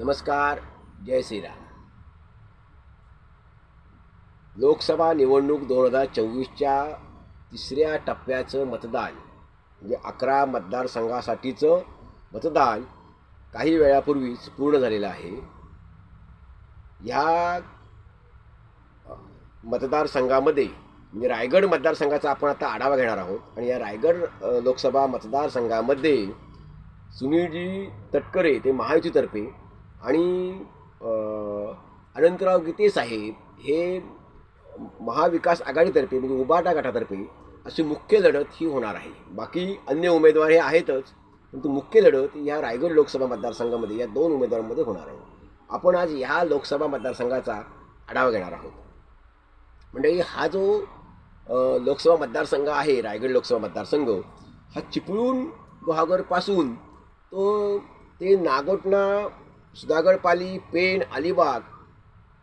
नमस्कार जय श्रीराम. लोकसभा निवडणूक दोन हजार चोवीसच्या तिसऱ्या टप्प्याचं मतदान म्हणजे अकरा मतदारसंघासाठीचं मतदान काही वेळापूर्वीच पूर्ण झालेलं आहे. ह्या मतदारसंघामध्ये म्हणजे रायगड मतदारसंघाचा आपण आता आढावा घेणार आहोत आणि या रायगड लोकसभा मतदारसंघामध्ये सुनीलजी तटकरे ते महायुतीतर्फे आणि अनंतराव गीते साहेब हे महाविकास आघाडीतर्फे म्हणजे उबाटा गटातर्फे अशी मुख्य लढत ही होणार आहे. बाकी अन्य उमेदवार हे आहेतच परंतु मुख्य लढत या रायगड लोकसभा मतदारसंघामध्ये या दोन उमेदवारांमध्ये होणार आहे. आपण आज ह्या लोकसभा मतदारसंघाचा आढावा घेणार आहोत. म्हणजे हा जो लोकसभा मतदारसंघ आहे रायगड लोकसभा मतदारसंघ हा चिपळूण गुहागरपासून तो ते नागोटणा सुधागडपाली पेण अलिबाग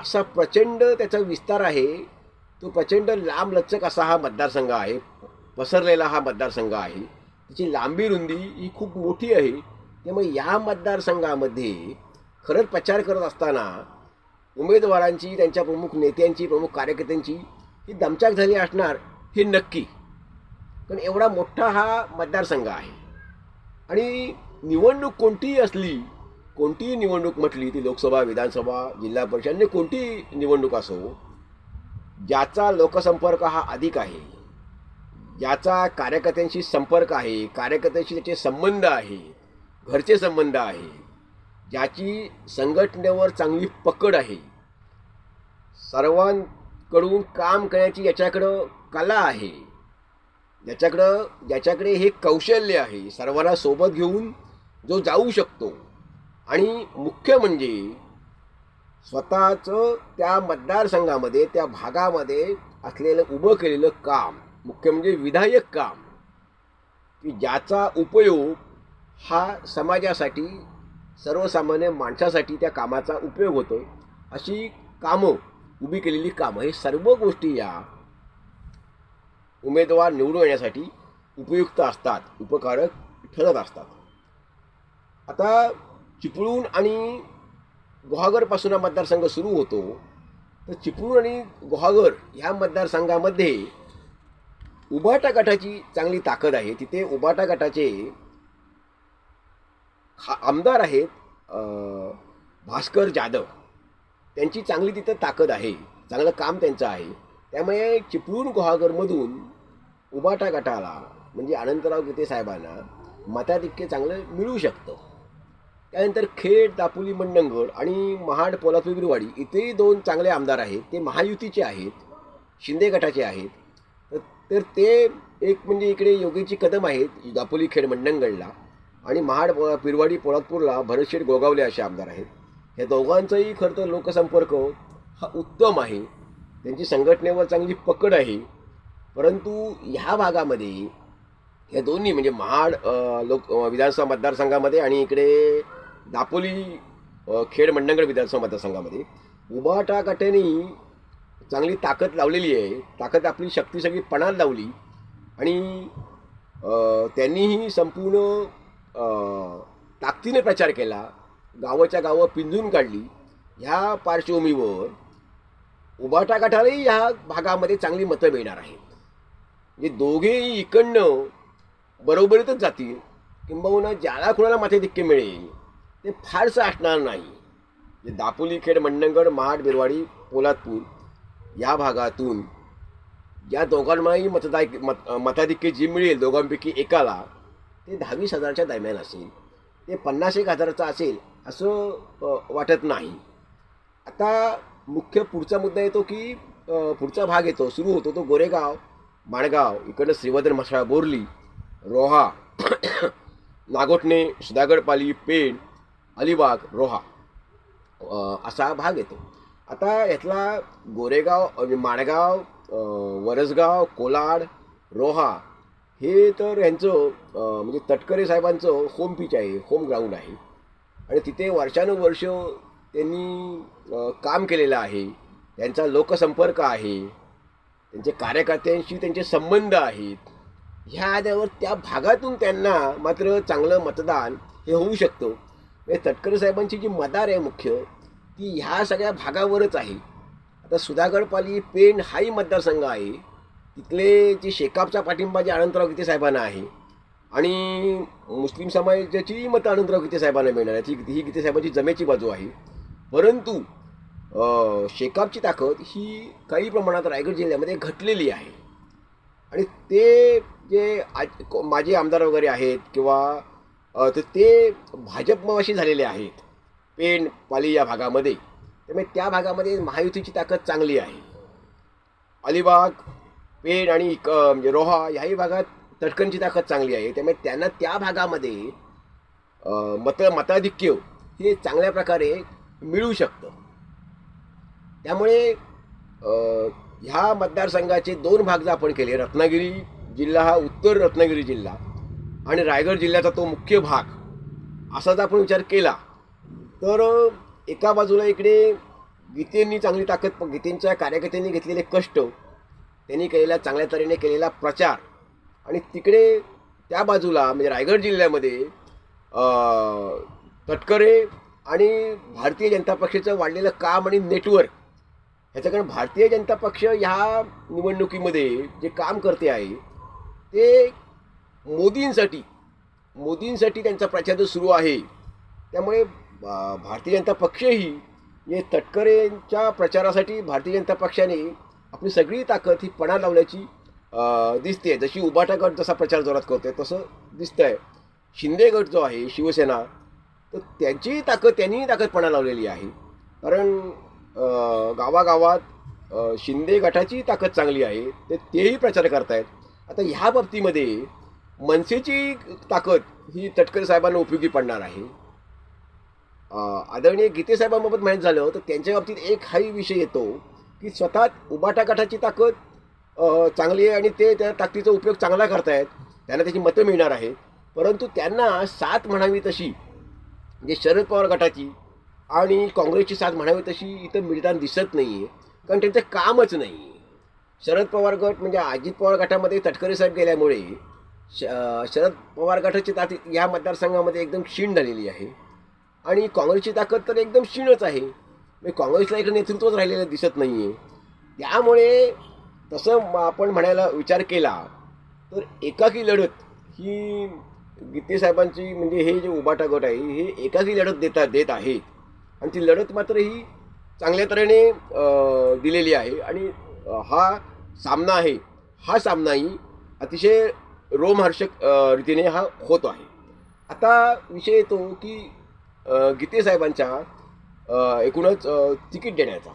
असा प्रचंड त्याचा विस्तार आहे. तो प्रचंड लांब लचक असा हा मतदारसंघ आहे. पसरलेला हा मतदारसंघ आहे. त्याची लांबी रुंदी ही खूप मोठी आहे. त्यामुळे या मतदारसंघामध्ये खरंच प्रचार करत असताना उमेदवारांची त्यांच्या प्रमुख नेत्यांची प्रमुख कार्यकर्त्यांची ही दमचाक झाली असणार हे नक्की. कारण एवढा मोठा हा मतदारसंघ आहे. आणि निवडणूक कोणतीही असली कोणतीही निवडणूक म्हटली ती लोकसभा विधानसभा जिल्हा परिषद आणि कोणतीही निवडणूक असो ज्याचा लोकसंपर्क हा अधिक आहे ज्याचा कार्यकर्त्यांशी संपर्क आहे कार्यकर्त्यांशी त्याचे संबंध आहे घरचे संबंध आहे ज्याची संघटनेवर चांगली पकड आहे सर्वांकडून काम करण्याची याच्याकडं कला आहे ज्याच्याकडं ज्याच्याकडे हे कौशल्य आहे सर्वांना सोबत घेऊन जो जाऊ शकतो आणि मुख्य म्हणजे स्वतःचं त्या मतदारसंघामध्ये त्या भागामध्ये असलेलं उभं केलेलं काम. मुख्य म्हणजे विधायक काम. की ज्याचा उपयोग हा समाजासाठी सर्वसामान्य माणसासाठी त्या कामाचा उपयोग होतो. अशी कामं उभी केलेली कामं हे सर्व गोष्टी या उमेदवार निवडून येण्यासाठी उपयुक्त असतात उपकारक ठरत असतात. आता चिपळूण आणि गुहागरपासून हा मतदारसंघ सुरू होतो तर चिपळूण आणि गुहागर ह्या मतदारसंघामध्ये उबाटा गटाची चांगली ताकद आहे. तिथे उबाटा गटाचे हा आमदार आहेत भास्कर जाधव. त्यांची चांगली तिथं ताकद आहे चांगलं काम त्यांचं आहे. त्यामुळे चिपळूण गुहागरमधून उबाटा गटाला म्हणजे अनंतराव गीते साहेबांना मताधिक्य चांगलं मिळू शकतं. त्यानंतर खेड दापोली मंडणगड आणि महाड पोलादपुरवाडी इथेही दोन चांगले आमदार आहेत. ते महायुतीचे आहेत शिंदे गटाचे आहेत. तर- तर ते एक म्हणजे इकडे योगीची कदम आहेत दापोली खेड मंडणगडला आणि महाड पिरवाडी पोलादपूरला भरतशेठ गोगावले असे आमदार आहेत. ह्या दोघांचाही खरं तर लोकसंपर्क हा उत्तम आहे. त्यांची संघटनेवर चांगली पकड आहे. परंतु ह्या भागामध्ये ह्या दोन्ही म्हणजे महाड लोक विधानसभा मतदारसंघामध्ये आणि इकडे दापोली खेड मंडणगड विधानसभा मतदारसंघामध्ये उबाटा गटाने चांगली ताकद लावलेली आहे. ताकद आपली शक्ती सगळी पणात लावली. आणि त्यांनीही संपूर्ण ताकदीने प्रचार केला. गावाच्या गावं पिंजून काढली. ह्या पार्श्वभूमीवर उबाटा गटालाही ह्या भागामध्ये चांगली मतं मिळणार आहेत. म्हणजे दोघेही इकडनं बरोबरीतच जातील. किंबहुना ज्याला कुणाला माथेधिक्य मिळेल ते फारसं असणार नाही. जे दापोली खेड मंडणगड महाड बिरवाडी पोलादपूर या भागातून या दोघांनाही मतदा मत मताधिक्य जी मिळेल दोघांपैकी एकाला ते दहावीस हजारच्या दरम्यान असेल. ते पन्नास एक हजाराचं असेल असं वाटत नाही. आता मुख्य पुढचा मुद्दा येतो की पुढचा भाग येतो सुरू होतो तो गोरेगाव माणगाव इकडनं श्रीवर्धन म्हसाळा बोरली रोहा नागोठणे सुधागडपाली पेण अलिबाग रोहा. असा भाग येतो. आता यातला गोरेगाव म्हणजे माणगाव वरसगाव कोलाड रोहा हे तर यांचं म्हणजे तटकरे साहेबांचं होम पिच आहे होम ग्राउंड आहे. आणि तिथे वर्षानुवर्ष त्यांनी काम केलेलं आहे. त्यांचा लोकसंपर्क आहे. त्यांचे कार्यकर्त्यांशी त्यांचे संबंध आहेत. ह्या आधारावर त्या भागातून त्यांना मात्र चांगलं मतदान हे होऊ शकतं. तटकरे साहेबांची जी मदार आहे मुख्य ती ह्या सगळ्या भागावरच आहे. आता सुधागडपाली पेण हाही मतदारसंघ आहे. तिथले जे शेकापचा पाठिंबा जे अनंतराव गीते साहेबांना आहे आणि मुस्लिम समाजाची मतं अनंतराव गीते साहेबांना मिळणार आहे ती ही गीते साहेबांची जमेची बाजू आहे. परंतु शेकापची ताकद ही काही प्रमाणात रायगड जिल्ह्यामध्ये घटलेली आहे. आणि ते जे आज माजी आमदार वगैरे आहेत किंवा तर ते भाजपमाशी झालेले आहेत. पेण पाली या भागामध्ये. त्यामुळे त्या भागामध्ये महायुतीची ताकद चांगली आहे. अलिबाग पेण आणि क- म्हणजे रोहा याही भागात तटकनची ताकद चांगली आहे. त्यामुळे त्यांना त्या भागामध्ये मत मताधिक्य हे चांगल्या प्रकारे मिळू शकतं. त्यामुळे ह्या मतदारसंघाचे दोन भाग जर आपण केले रत्नागिरी जिल्हा हा उत्तर रत्नागिरी जिल्हा. आणि रायगड जिल्ह्याचा तो मुख्य भाग असा जर आपण विचार केला तर एका बाजूला इकडे गीतेंनी चांगली ताकद गीतेंच्या कार्यकर्त्यांनी घेतलेले कष्ट त्यांनी केलेला चांगल्या तऱ्हेने केलेला प्रचार आणि तिकडे त्या बाजूला म्हणजे रायगड जिल्ह्यामध्ये तटकरे आणि भारतीय जनता पक्षाचं वाढलेलं काम आणि नेटवर्क ह्याच्या कारण भारतीय जनता पक्ष ह्या निवडणुकीमध्ये जे काम करते आहे ते मोदींसाठी मोदींसाठी त्यांचा प्रचार सुरू आहे. त्यामुळे भारतीय जनता पक्षही हे तटकरेंच्या प्रचारासाठी भारतीय जनता पक्षाने आपली सगळी ताकद ही पणा लावल्याची दिसते जशी उबाटा गट जसा प्रचार जोरात करतोय तसं दिसतंय. शिंदे गट जो आहे शिवसेना तर त्यांची ताकद त्यांनीही ताकद पणा लावलेली आहे. कारण गावागावात शिंदे गटाची ताकद चांगली आहे ते तेही प्रचार करतायत. आता ह्या बाबतीमध्ये मनसेची ताकद ही तटकरे साहेबांना उपयोगी पडणार आहे. आदरणीय गीते साहेबांबाबत माहीत झालं तर त्यांच्या बाबतीत एक हाही विषय येतो की स्वतः उबाटा गटाची ताकद चांगली आहे आणि ते त्या ताकदीचा उपयोग चांगला करतायत त्यांना त्याची मतं मिळणार आहेत. परंतु त्यांना साथ म्हणावी तशी म्हणजे शरद पवार गटाची आणि काँग्रेसची साथ म्हणावी तशी इथं मिळताना दिसत नाही आहे कारण त्यांचं कामच नाही आहे शरद पवार गट म्हणजे अजित पवार गटामध्ये तटकरे साहेब गेल्यामुळे श शरद पवार गटाची ताकद या मतदारसंघामध्ये एकदम क्षीण झालेली आहे. आणि काँग्रेसची ताकद तर एकदम क्षीणच आहे. म्हणजे काँग्रेसला इकडे नेतृत्वच राहिलेलं दिसत नाही आहे त्यामुळे तसं आपण म्हणायला विचार केला तर एकाकी लढत ही गीते साहेबांची म्हणजे हे जे उबाटा गट आहे हे एकाकी लढत देता देत आहेत. आणि ती लढत मात्र ही चांगल्या तऱ्हेने दिलेली आहे. आणि हा सामना आहे. हा सामनाही अतिशय रोमहर्षक रीतीने हा होत आहे. आता विषय येतो की अ, गीते साहेबांच्या एकूणच तिकीट देण्याचा.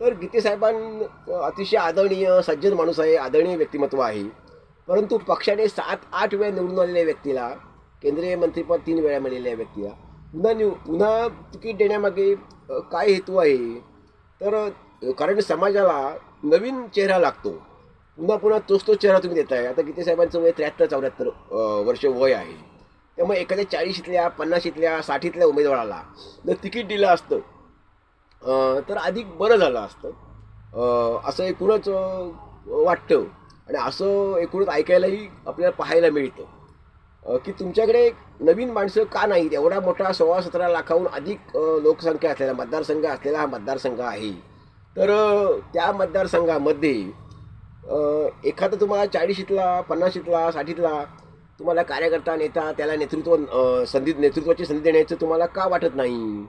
तर गीतेसाहेबां अतिशय आदरणीय सज्जन माणूस आहे आदरणीय व्यक्तिमत्व आहे. परंतु पक्षाने सात आठ वेळा निवडून आलेल्या व्यक्तीला केंद्रीय मंत्रिपद तीन वेळा मिळालेल्या व्यक्तीला पुन्हा निव पुन्हा तिकीट देण्यामागे काय हेतू आहे? तर कारण समाजाला नवीन चेहरा लागतो. पुन्हा पुन्हा तोच तोच चेहरा तुम्ही देताय. आता गीते साहेबांचं वय त्र्याहत्तर चौऱ्याहत्तर वर्ष वय आहे. त्यामुळे एखाद्या चाळीशीतल्या पन्नाशीतल्या साठीतल्या उमेदवाराला जर तिकीट दिलं असतं तर अधिक बरं झालं असतं. असं एकूणच वाटतं. आणि असं एकूणच ऐकायलाही आपल्याला पाहायला मिळतं. की तुमच्याकडे नवीन माणसं का नाहीत? एवढा मोठा सोळा सतरा लाखाहून अधिक लोकसंख्या असलेला मतदारसंघ असलेला हा मतदारसंघ आहे. तर त्या मतदारसंघामध्ये एखादा तुम्हाला चाळीशीतला पन्नाशीतला साठीतला तुम्हाला कार्यकर्ता नेता त्याला नेतृत्व संधी नेतृत्वाची संधी देण्याचं तुम्हाला का वाटत नाही?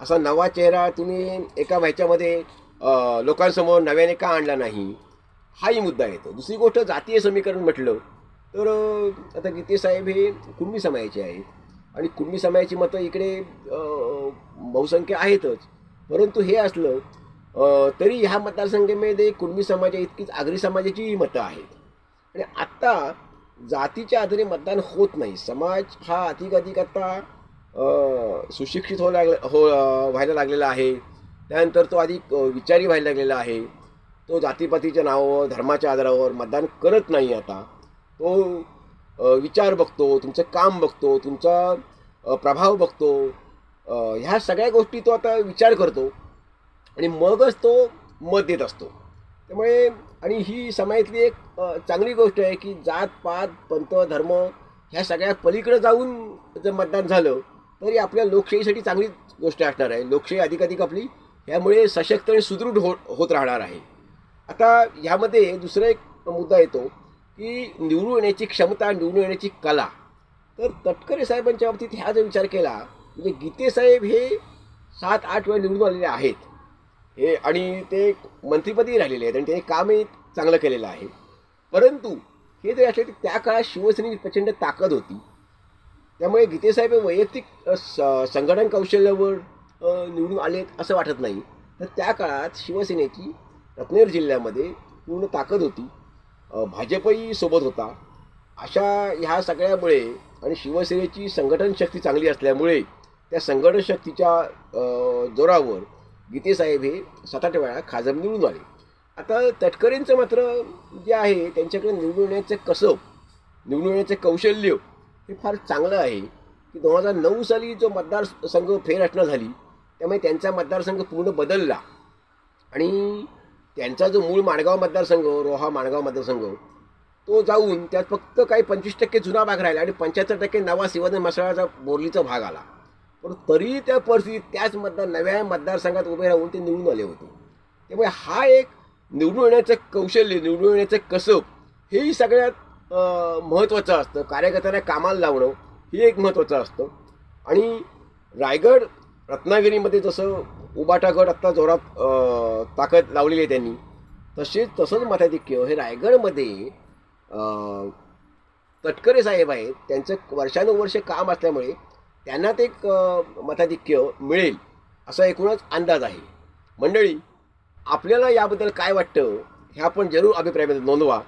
असा नवा चेहरा तुम्ही एका व्हायच्यामध्ये लोकांसमोर नव्याने का आणला नाही? हाही मुद्दा येतो. दुसरी गोष्ट जातीय समीकरण म्हटलं तर आता गीते साहेब हे कुणबी समाजाचे आहेत. आणि कुणबी समाजाची मतं इकडे बहुसंख्य आहेतच. परंतु हे असलं तरी ह्या मतदारसंघामध्ये कुणबी समाजा इतकीच आगरी समाजाचीही मतं आहेत. आणि आत्ता जातीच्या आधारे मतदान होत नाही. समाज हा अधिकाधिक आता सुशिक्षित हो लागला हो व्हायला लागलेला आहे. त्यानंतर तो अधिक विचारी व्हायला लागलेला आहे. तो जातीपातीच्या नावावर धर्माच्या आधारावर मतदान करत नाही आता. तो विचार बघतो तुमचं काम बघतो तुमचा प्रभाव बघतो. ह्या सगळ्या गोष्टी तो आता विचार करतो. आणि मगच तो मत देत असतो. त्यामुळे आणि ही समाजातली एक चांगली गोष्ट आहे की जात पात पंत धर्म ह्या सगळ्या पलीकडे जाऊन जर मतदान झालं तरी आपल्या लोकशाहीसाठी चांगली गोष्ट असणार आहे. लोकशाही अधिकाधिक आपली ह्यामुळे सशक्त आणि सुदृढ हो होत राहणार आहे. आता ह्यामध्ये दुसरा एक मुद्दा येतो की निवडून येण्याची क्षमता निवडून येण्याची कला. तर तटकरे साहेबांच्या बाबतीत ह्या जर विचार केला म्हणजे गीतेसाहेब हे सात आठ वेळा निवडून आलेले आहेत. हे आणि ते मंत्रीपदी राहिलेले आहेत आणि त्यांनी कामही चांगलं केलेलं आहे. परंतु हे जे असले की त्या काळात शिवसेनेची प्रचंड ताकद होती. त्यामुळे गीतेसाहेब हे वैयक्तिक स- संघटन कौशल्यावर निवडून आलेत असं वाटत नाही. तर त्या काळात शिवसेनेची रत्नागिरी जिल्ह्यामध्ये पूर्ण ताकद होती. भाजपही सोबत होता. अशा ह्या सगळ्यामुळे आणि शिवसेनेची संघटन शक्ती चांगली असल्यामुळे त्या संघटन शक्तीच्या जोरावर गीतेसाहेब हे सात आठ वेळा खासदार निवडून आले. आता तटकरेंचं मात्र जे आहे त्यांच्याकडे निवडून येण्याचं कसब निवडून येण्याचं कौशल्य हे फार चांगलं आहे की दोन हजार नऊ साली जो मतदारसंघ फेररचना झाली त्यामुळे त्यांचा मतदारसंघ पूर्ण बदलला. आणि त्यांचा जो मूळ माणगाव मतदारसंघ रोहा माणगाव मतदारसंघ तो जाऊन त्यात फक्त काही पंचवीस टक्के जुना भाग राहिला आणि पंच्याहत्तर टक्के नवा शिवाजी मसाळाचा बोरलीचा भाग आला. पण तरी त्या परिस्थितीत त्याच मतदार नव्या मतदारसंघात उभे राहून ते निवडून आले होते. त्यामुळे हा एक निवडून येण्याचं कौशल्य निवडून येण्याचं कसब हेही सगळ्यात महत्त्वाचं असतं. कार्यकर्त्यांना कामाला लावणं हे एक महत्त्वाचं असतं. आणि रायगड रत्नागिरीमध्ये जसं उबाटागड आत्ता जोरात ताकद लावलेली आहे त्यांनी तसेच तसंच मताधिक्य हे रायगडमध्ये तटकरे साहेब आहेत. त्यांचं वर्षानुवर्ष काम असल्यामुळे त्यांना ते एक मताधिक्य मिळेल असा एकूणच अंदाज आहे. मंडळी आपल्याला याबद्दल काय वाटतं हे आपण जरूर अभिप्रायामध्ये नोंदवा.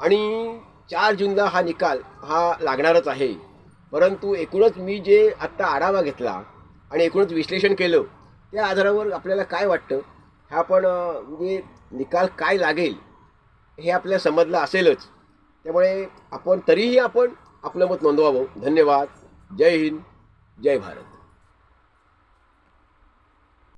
आणि चार जूनला हा निकाल हा लागणारच आहे. परंतु एकूणच मी जे आत्ता आढावा घेतला आणि एकूणच विश्लेषण केलं त्या आधारावर आपल्याला काय वाटतं हे आपण म्हणजे निकाल काय लागेल हे आपल्याला समजलं असेलच. त्यामुळे आपण तरीही आपण आपलं मत नोंदवावं. धन्यवाद. जय हिंद. जय भारत.